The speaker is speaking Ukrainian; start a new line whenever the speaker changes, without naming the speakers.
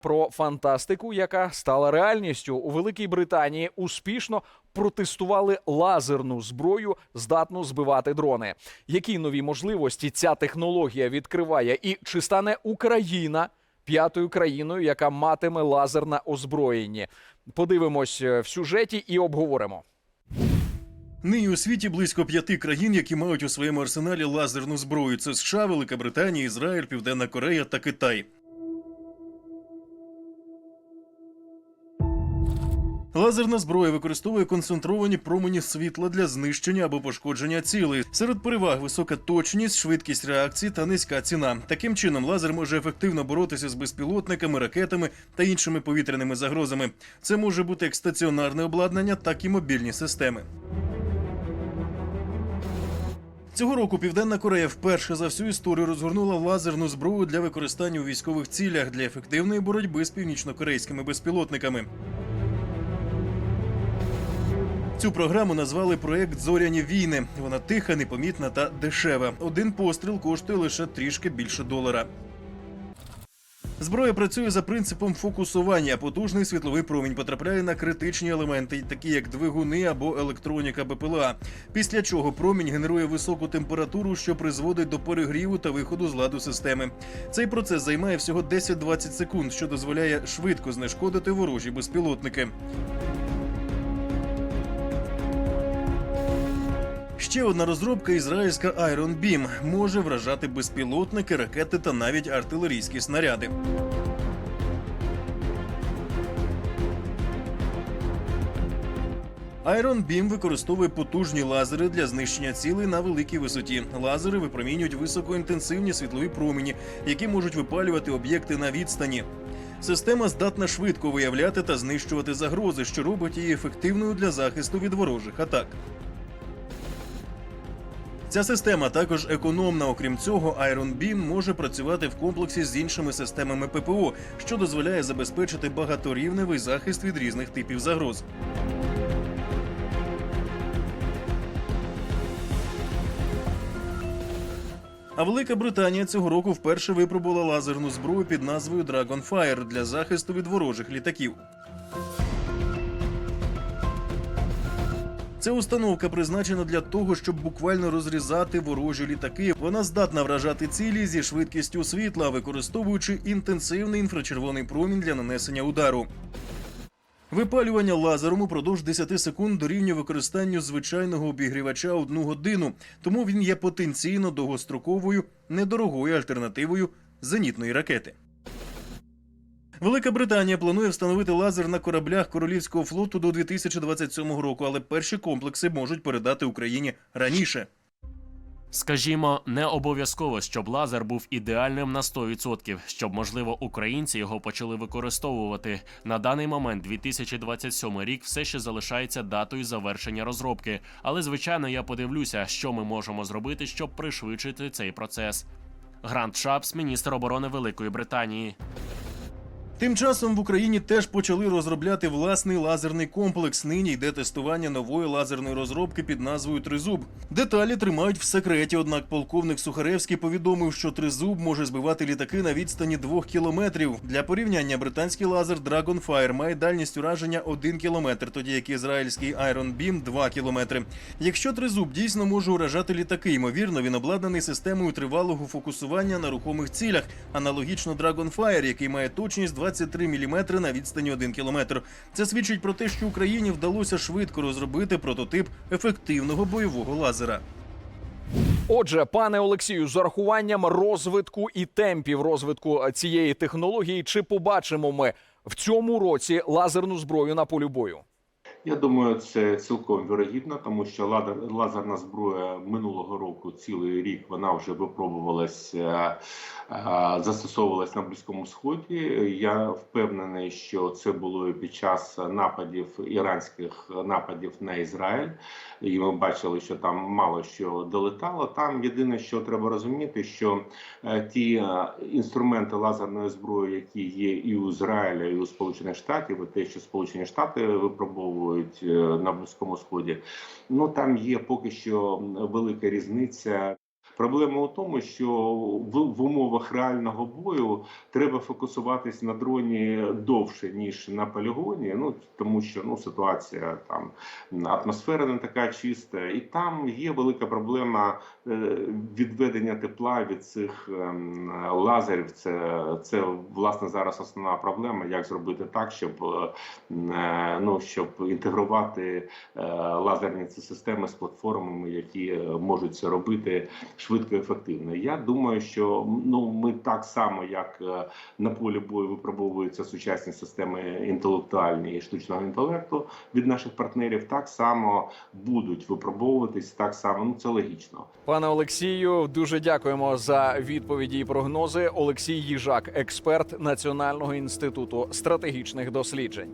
Про фантастику, яка стала реальністю у Великій Британії, успішно протестували лазерну зброю, здатну збивати дрони. Які нові можливості ця технологія відкриває, і чи стане Україна п'ятою країною, яка матиме лазерне озброєння? Подивимось е, в сюжеті і обговоримо.
Нині у світі близько п'яти країн, які мають у своєму арсеналі лазерну зброю. Це США, Велика Британія, Ізраїль, Південна Корея та Китай. Лазерна зброя використовує концентровані промені світла для знищення або пошкодження цілей. Серед переваг висока точність, швидкість реакції та низька ціна. Таким чином, лазер може ефективно боротися з безпілотниками, ракетами та іншими повітряними загрозами. Це може бути як стаціонарне обладнання, так і мобільні системи. Цього року Південна Корея вперше за всю історію розгорнула лазерну зброю для використання у військових цілях для ефективної боротьби з північнокорейськими безпілотниками. Цю програму назвали проект Зоряні війни. Вона тиха, непомітна та дешева. Один постріл коштує лише трішки більше долара. Зброя працює за принципом фокусування. Потужний світловий промінь потрапляє на критичні елементи, такі як двигуни або електроніка БПЛА. Після чого промінь генерує високу температуру, що призводить до перегріву та виходу з ладу системи. Цей процес займає всього 10-20 секунд, що дозволяє швидко знешкодити ворожі безпілотники. Ще одна розробка ізраїльська Iron Beam може вражати безпілотники, ракети та навіть артилерійські снаряди. Iron Beam використовує потужні лазери для знищення цілей на великій висоті. Лазери випромінюють високоінтенсивні світлові промені, які можуть випалювати об'єкти на відстані. Система здатна швидко виявляти та знищувати загрози, що робить її ефективною для захисту від ворожих атак. Ця система також економна. Окрім цього, Iron Beam може працювати в комплексі з іншими системами ППО, що дозволяє забезпечити багаторівневий захист від різних типів загроз. А Велика Британія цього року вперше випробувала лазерну зброю під назвою Dragonfire для захисту від ворожих літаків. Ця установка призначена для того, щоб буквально розрізати ворожі літаки. Вона здатна вражати цілі зі швидкістю світла, використовуючи інтенсивний інфрачервоний промінь для нанесення удару. Випалювання лазером упродовж 10 секунд дорівнює використанню звичайного обігрівача одну годину, тому він є потенційно довгостроковою, недорогою альтернативою зенітної ракети. Велика Британія планує встановити лазер на кораблях королівського флоту до 2027 року, але перші комплекси можуть передати Україні раніше.
Скажімо, не обов'язково, щоб лазер був ідеальним на 100%, щоб, можливо, українці його почали використовувати. На даний момент 2027 рік все ще залишається датою завершення розробки. Але, звичайно, я подивлюся, що ми можемо зробити, щоб пришвидшити цей процес. Грант Шапс, міністр оборони Великої Британії.
Тим часом в Україні теж почали розробляти власний лазерний комплекс. Нині йде тестування нової лазерної розробки під назвою Тризуб. Деталі тримають в секреті. Однак полковник Сухаревський повідомив, що тризуб може збивати літаки на відстані двох кілометрів. Для порівняння британський лазер Dragonfire має дальність ураження 1 кілометр, тоді як ізраїльський Iron Beam – 2 кілометри. Якщо тризуб дійсно може уражати літаки, ймовірно, він обладнаний системою тривалого фокусування на рухомих цілях, аналогічно Dragonfire, який має точність 23 мм на відстані 1 км. Це свідчить про те, що Україні вдалося швидко розробити прототип ефективного бойового лазера.
Отже, пане Олексію, з урахуванням розвитку і темпів розвитку цієї технології, чи побачимо ми в цьому році лазерну зброю на полі бою?
Я думаю, це цілком вірогідно, тому що лазерна зброя минулого року, цілий рік, вона вже випробувалась, е, застосовувалась на Близькому Сході. Я впевнений, що це було під час нападів іранських нападів на Ізраїль. І ми бачили, що там мало що долетало. Там єдине, що треба розуміти, що е, ті е, інструменти лазерної зброї, які є і у Ізраїля, і у Сполучених Штатів, і те, що Сполучені Штати випробовують е, на Близькому Сході, ну там є поки що велика різниця. Проблема у тому, що в, в умовах реального бою треба фокусуватись на дроні довше ніж на полігоні. Ну тому що ну ситуація там атмосфера не така чиста, і там є велика проблема е, відведення тепла від цих ем, лазерів. Це, це власне зараз основна проблема, як зробити так, щоб е, ну щоб інтегрувати е, лазерні ці системи з платформами, які е, можуть це робити швидко і ефективно. Я думаю, що ну ми так само, як е, на полі бою випробовуються сучасні системи інтелектуальні і штучного інтелекту від наших партнерів, так само будуть випробовуватись, так само ну це логічно.
Пане Олексію, дуже дякуємо за відповіді і прогнози. Олексій Їжак, експерт Національного інституту стратегічних досліджень.